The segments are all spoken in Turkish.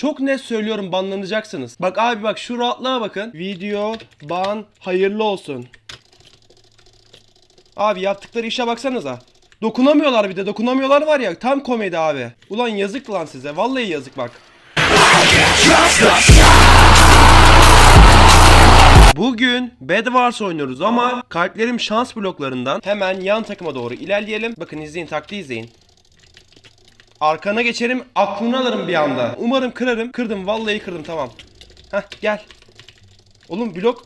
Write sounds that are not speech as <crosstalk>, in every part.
Çok net söylüyorum banlanacaksınız. Bak abi bak şu rahatlığa bakın. Video ban hayırlı olsun. Abi yaptıkları işe baksanıza. Dokunamıyorlar bir de dokunamıyorlar var ya tam komedi abi. Ulan yazık lan size vallahi yazık bak. Bugün Bed Wars oynuyoruz ama kalplerim şans bloklarından hemen yan takıma doğru ilerleyelim. Bakın izleyin taktiği izleyin. Arkana geçerim aklını alırım bir anda. Umarım kırarım. Kırdım vallahi kırdım tamam. Heh gel. Oğlum blok.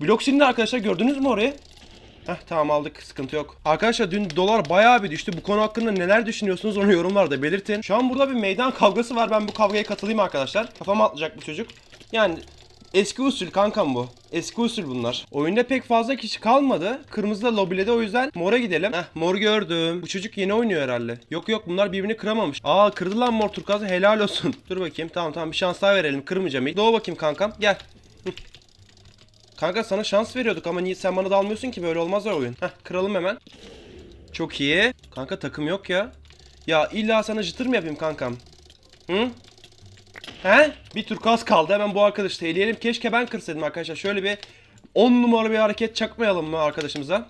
Blok silindi arkadaşlar gördünüz mü orayı? Heh tamam aldık sıkıntı yok. Arkadaşlar dün dolar bayağı bir düştü. Bu konu hakkında neler düşünüyorsunuz onu yorumlarda belirtin. Şu an burada bir meydan kavgası var. Ben bu kavgaya katılayım arkadaşlar. Kafama atlayacak bu çocuk. Yani eski usul kankam bu. Eski usul bunlar. Oyunda pek fazla kişi kalmadı. Kırmızı da lobilede o yüzden mora gidelim. Heh mor gördüm. Bu çocuk yeni oynuyor herhalde. Yok yok bunlar birbirini kıramamış. Aa kırdı lan mor turkuazı helal olsun. <laughs> Dur bakayım tamam tamam bir şans daha verelim. Kırmayacağım ilk. Doğu bakayım kankam gel. <laughs> Kanka sana şans veriyorduk ama niye sen bana dalmıyorsun ki böyle olmaz ya oyun. Heh kıralım hemen. Çok iyi. Kanka takım yok ya. Ya illa sana jıtır mı yapayım kankam? Hı? He? Bir turkuaz kaldı. Hemen bu arkadaşı tehleyelim. Keşke ben kırsaydım arkadaşlar. Şöyle bir 10 numara bir hareket çakmayalım mı arkadaşımıza?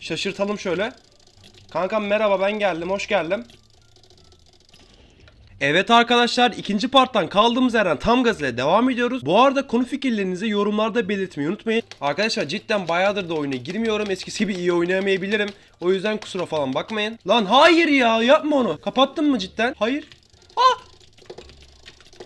Şaşırtalım şöyle. Kankam merhaba ben geldim. Hoş geldim. Evet arkadaşlar ikinci parttan kaldığımız yerden tam gaz ile devam ediyoruz. Bu arada konu fikirlerinizi yorumlarda belirtmeyi unutmayın. Arkadaşlar cidden bayağıdır da oyuna girmiyorum. Eskisi gibi iyi oynayamayabilirim. O yüzden kusura falan bakmayın. Lan hayır ya yapma onu. Kapattın mı cidden? Hayır. Ah!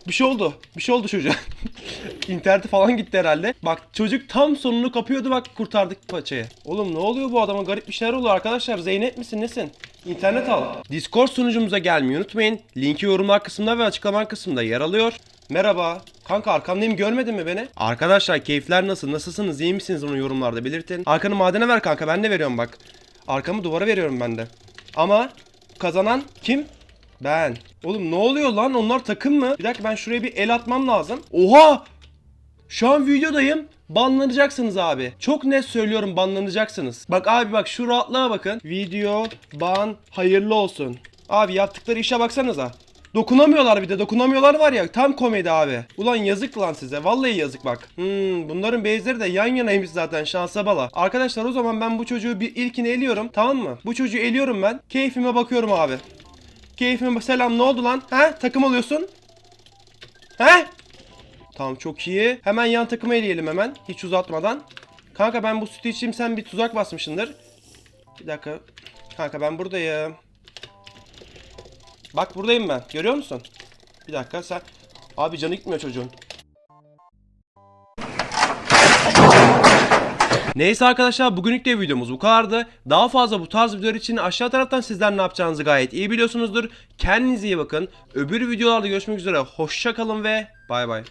Bir şey oldu. Bir şey oldu çocuğa. <laughs> İnterneti falan gitti herhalde. Bak çocuk tam sonunu kapıyordu bak kurtardık paçayı. Oğlum ne oluyor bu adama garip bir şeyler oluyor arkadaşlar. Zeynep misin nesin? İnternet al. Discord sunucumuza gelmeyi unutmayın. Linki yorumlar kısmında ve açıklama kısmında yer alıyor. Merhaba. Kanka arkamdayım görmedin mi beni? Arkadaşlar keyifler nasıl? Nasılsınız? iyi misiniz? Onu yorumlarda belirtin. Arkanı madene ver kanka ben de veriyorum bak. Arkamı duvara veriyorum ben de. Ama kazanan kim? Ben. Oğlum ne oluyor lan? Onlar takım mı? Bir dakika ben şuraya bir el atmam lazım. Oha! Şu an videodayım. Banlanacaksınız abi. Çok net söylüyorum banlanacaksınız. Bak abi bak şu rahatlığa bakın. Video ban hayırlı olsun. Abi yaptıkları işe baksanıza. Dokunamıyorlar bir de dokunamıyorlar var ya tam komedi abi. Ulan yazık lan size vallahi yazık bak. Hmm, bunların base'leri de yan yanaymış zaten şansa bala. Arkadaşlar o zaman ben bu çocuğu bir ilkini eliyorum tamam mı? Bu çocuğu eliyorum ben. Keyfime bakıyorum abi. Keyfime selam ne oldu lan? He takım oluyorsun? He? Tamam çok iyi. Hemen yan takımı eleyelim hemen. Hiç uzatmadan. Kanka ben bu sütü içeyim sen bir tuzak basmışsındır. Bir dakika. Kanka ben buradayım. Bak buradayım ben. Görüyor musun? Bir dakika sen... Abi canı gitmiyor çocuğun. Neyse arkadaşlar bugünlük de videomuz bu kadardı. Daha fazla bu tarz videolar için aşağı taraftan sizler ne yapacağınızı gayet iyi biliyorsunuzdur. Kendinize iyi bakın. Öbür videolarda görüşmek üzere. Hoşça kalın ve bay bay.